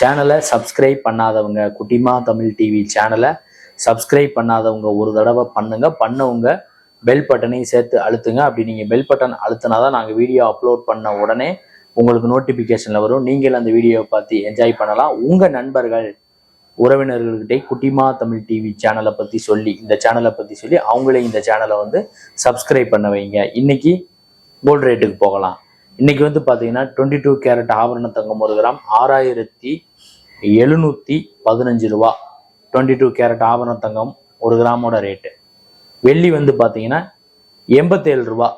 சேனலை சப்ஸ்கிரைப் பண்ணாதவங்க குட்டிமா தமிழ் டிவி சேனலை சப்ஸ்கிரைப் பண்ணாதவங்க ஒரு தடவை பண்ணுங்க. பண்ணவங்க பெல் பட்டனையும் சேர்த்து அழுத்துங்க. அப்படி நீங்கள் பெல் பட்டன் அழுத்தினா தான் நாங்கள் வீடியோ அப்லோட் பண்ண உடனே உங்களுக்கு நோட்டிஃபிகேஷனில் வரும். நீங்கள் அந்த வீடியோவை பார்த்து என்ஜாய் பண்ணலாம். உங்கள் நண்பர்கள் உறவினர்கள்கிட்டே குட்டிமா தமிழ் டிவி சேனலை பற்றி சொல்லி இந்த சேனலை பற்றி சொல்லி அவங்களே இந்த சேனலை வந்து சப்ஸ்கிரைப் பண்ண வைங்க. இன்னைக்கு கோல்டு ரேட்டுக்கு போகலாம். இன்னைக்கு வந்து பார்த்தீங்கன்னா டுவெண்ட்டி டூ கேரட் ஆபரண தங்கம் ஒரு கிராம் ஆறாயிரத்தி எழுநூற்றி பதினஞ்சு ரூபா. டுவெண்ட்டி டூ கேரட் ஆபரண தங்கம் ஒரு கிராமோட ரேட்டு வெள்ளி வந்து பார்த்தீங்கன்னா எண்பத்தேழு ரூபா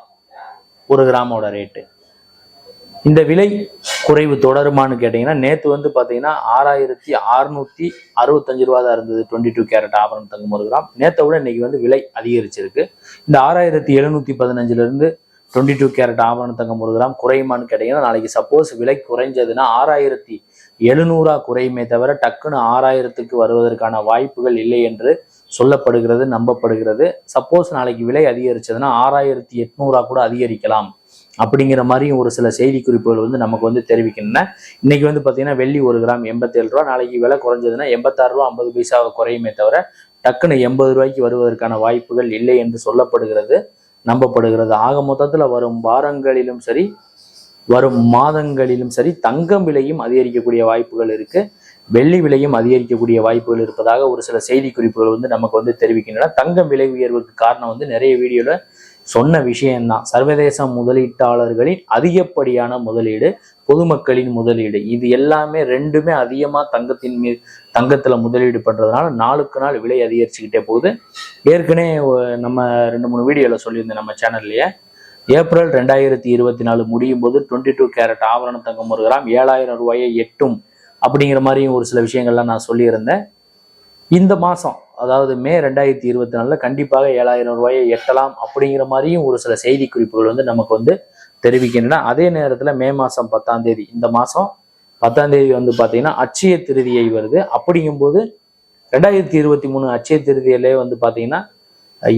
ஒரு கிராமோட ரேட்டு இந்த விலை குறைவு தொடருமான்னு கேட்டிங்கன்னா நேற்று வந்து பார்த்தீங்கன்னா ஆறாயிரத்தி அறுநூற்றி அறுபத்தஞ்சு ரூபா தான் இருந்தது டுவெண்ட்டி டூ கேரட் ஆபரணம் தங்கம் ஒரு கிராம். நேற்றை விட இன்னைக்கு வந்து விலை அதிகரிச்சிருக்கு. இந்த ஆறாயிரத்தி எழுநூற்றி பதினஞ்சுலேருந்து டுவெண்ட்டி டூ கேரட் ஆபரண தங்கம் ஒரு கிராம் குறையுமான்னு கேட்டீங்கன்னா நாளைக்கு சப்போஸ் விலை குறைஞ்சதுன்னா ஆறாயிரத்தி எழுநூறா குறையுமே தவிர டக்குன்னு ஆறாயிரத்துக்கு வருவதற்கான வாய்ப்புகள் இல்லை என்று சொல்லப்படுகிறது நம்பப்படுகிறது. சப்போஸ் நாளைக்கு விலை அதிகரிச்சதுன்னா ஆறாயிரத்தி எட்நூறா கூட அதிகரிக்கலாம். அப்படிங்கிற மாதிரி ஒரு சில செய்தி குறிப்புகள் வந்து நமக்கு வந்து தெரிவிக்கின்றன. இன்னைக்கு வந்து பார்த்தீங்கன்னா வெள்ளி ஒரு கிராம் எண்பத்தேழு ரூபா நாளைக்கு விலை குறைஞ்சதுன்னா எண்பத்தாறு ரூபா ஐம்பது பைசாவை குறையுமே தவிர டக்குன்னு எண்பது ரூபாய்க்கு வருவதற்கான வாய்ப்புகள் இல்லை என்று சொல்லப்படுகிறது. நம்பப்படுகிறது. ஆக மொத்தத்தில் வரும் வாரங்களிலும் சரி வரும் மாதங்களிலும் சரி தங்கம் விலையும் அதிகரிக்கக்கூடிய வாய்ப்புகள் இருக்கு. வெள்ளி விலையும் அதிகரிக்கக்கூடிய வாய்ப்புகள் இருப்பதாக ஒரு சில செய்தி குறிப்புகள் வந்து நமக்கு வந்து தெரிவிக்கின்றன. தங்கம் விலை உயர்வுக்கு காரணம் வந்து நிறைய வீடியோல சொன்ன விஷயம்தான். சர்வதேச முதலீட்டாளர்களின் அதிகப்படியான முதலீடு பொதுமக்களின் முதலீடு. இது எல்லாமே ரெண்டுமே அதிகமா தங்கத்தின் மீது தங்கத்துல முதலீடு பண்றதுனால நாளுக்கு நாள் விலை அதிகரிச்சுக்கிட்டே போகுது. ஏற்கனவே நம்ம ரெண்டு மூணு வீடியோல சொல்லியிருந்தேன் நம்ம சேனல்லையே. ஏப்ரல் ரெண்டாயிரத்தி இருபத்தி நாலு முடியும் போது டுவெண்ட்டி டூ கேரட் ஆவரண தங்கம் ஒரு கிராம் ஏழாயிரம் ரூபாயை எட்டும் அப்படிங்கிற மாதிரியும் ஒரு சில விஷயங்கள்லாம் நான் சொல்லியிருந்தேன். இந்த மாதம் அதாவது மே ரெண்டாயிரத்தி இருபத்தி நாலில் கண்டிப்பாக ஏழாயிரம் ரூபாயை எட்டலாம் அப்படிங்கிற மாதிரியும் ஒரு சில செய்தி குறிப்புகள் வந்து நமக்கு வந்து தெரிவிக்கின்றன. அதே நேரத்தில் மே மாதம் பத்தாம் தேதி. இந்த மாதம் பத்தாம் தேதி வந்து பார்த்தீங்கன்னா அட்சய திருதியை வருது. அப்படிங்கும்போது ரெண்டாயிரத்தி இருபத்தி மூணு அட்சய திருதியிலே வந்து பார்த்தீங்கன்னா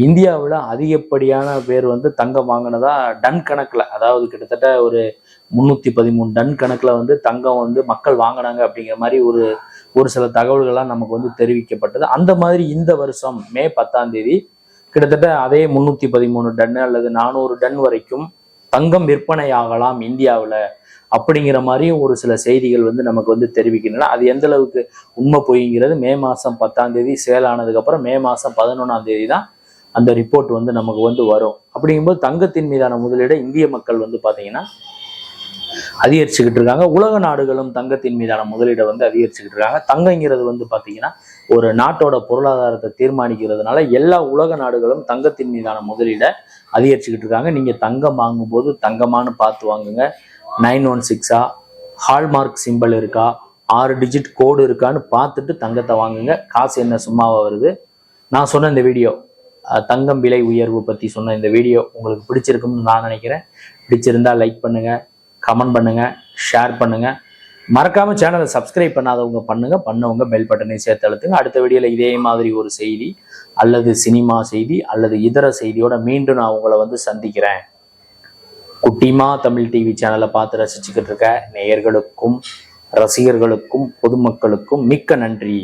இந்தியாவில் அதிகப்படியான பேர் வந்து தங்கம் வாங்கினதா டன் கணக்கில் அதாவது கிட்டத்தட்ட ஒரு முந்நூற்றி பதிமூணு டன் கணக்கில் வந்து தங்கம் வந்து மக்கள் வாங்கினாங்க அப்படிங்கிற மாதிரி ஒரு ஒரு சில தகவல்கள்லாம் நமக்கு வந்து தெரிவிக்கப்பட்டது. அந்த மாதிரி இந்த வருஷம் மே பத்தாம் தேதி கிட்டத்தட்ட அதே முந்நூற்றி பதிமூணு டன் அல்லது நானூறு டன் வரைக்கும் தங்கம் விற்பனையாகலாம் இந்தியாவில் அப்படிங்கிற மாதிரியும் ஒரு சில செய்திகள் வந்து நமக்கு வந்து தெரிவிக்கின்றன. அது எந்த அளவுக்கு உண்மை பொய்ங்கிறது மே மாதம் பத்தாம் தேதி சேல் ஆனதுக்கப்புறம் மே மாதம் பதினொன்றாம் தேதி தான் அந்த ரிப்போர்ட் வந்து நமக்கு வந்து வரும். அப்படிங்கும்போது தங்கத்தின் மீதான முதலீடை இந்திய மக்கள் வந்து பார்த்தீங்கன்னா அதிகரிச்சுக்கிட்டு இருக்காங்க. உலக நாடுகளும் தங்கத்தின் மீதான முதலீடை வந்து அதிகரிச்சுக்கிட்டு இருக்காங்க. தங்கங்கிறது வந்து பார்த்தீங்கன்னா ஒரு நாட்டோட பொருளாதாரத்தை தீர்மானிக்கிறதுனால எல்லா உலக நாடுகளும் தங்கத்தின் மீதான முதலீடை அதிகரிச்சுக்கிட்டு இருக்காங்க. நீங்கள் தங்கம் வாங்கும்போது தங்கமானு பார்த்து வாங்குங்க. நைன் ஒன் சிக்ஸா ஹால்மார்க் சிம்பிள் இருக்கா ஆறு டிஜிட் கோடு இருக்கான்னு பார்த்துட்டு தங்கத்தை வாங்குங்க. காசு என்ன சும்மாவாக வருது? நான் சொன்ன இந்த வீடியோ தங்கம் விலை உயர்வு பற்றி சொன்ன இந்த வீடியோ உங்களுக்கு பிடிச்சிருக்கும்னு நான் நினைக்கிறேன். பிடிச்சிருந்தா லைக் பண்ணுங்கள் கமெண்ட் பண்ணுங்க ஷேர் பண்ணுங்க. மறக்காம சேனலை சப்ஸ்கிரைப் பண்ணாதவங்க பண்ணுங்க பண்ணவங்க பெல் பட்டனை சேர்த்து அழுத்துங்க அடுத்த வீடியோல இதே மாதிரி ஒரு செய்தி அல்லது சினிமா செய்தி அல்லது இதர செய்தியோட மீண்டும் நான் உங்களை வந்து சந்திக்கிறேன். குட்டிமா தமிழ் டிவி சேனலை பார்த்து ரசிச்சுக்கிட்டு இருக்க நேயர்களுக்கும் ரசிகர்களுக்கும் பொதுமக்களுக்கும் மிக்க நன்றி.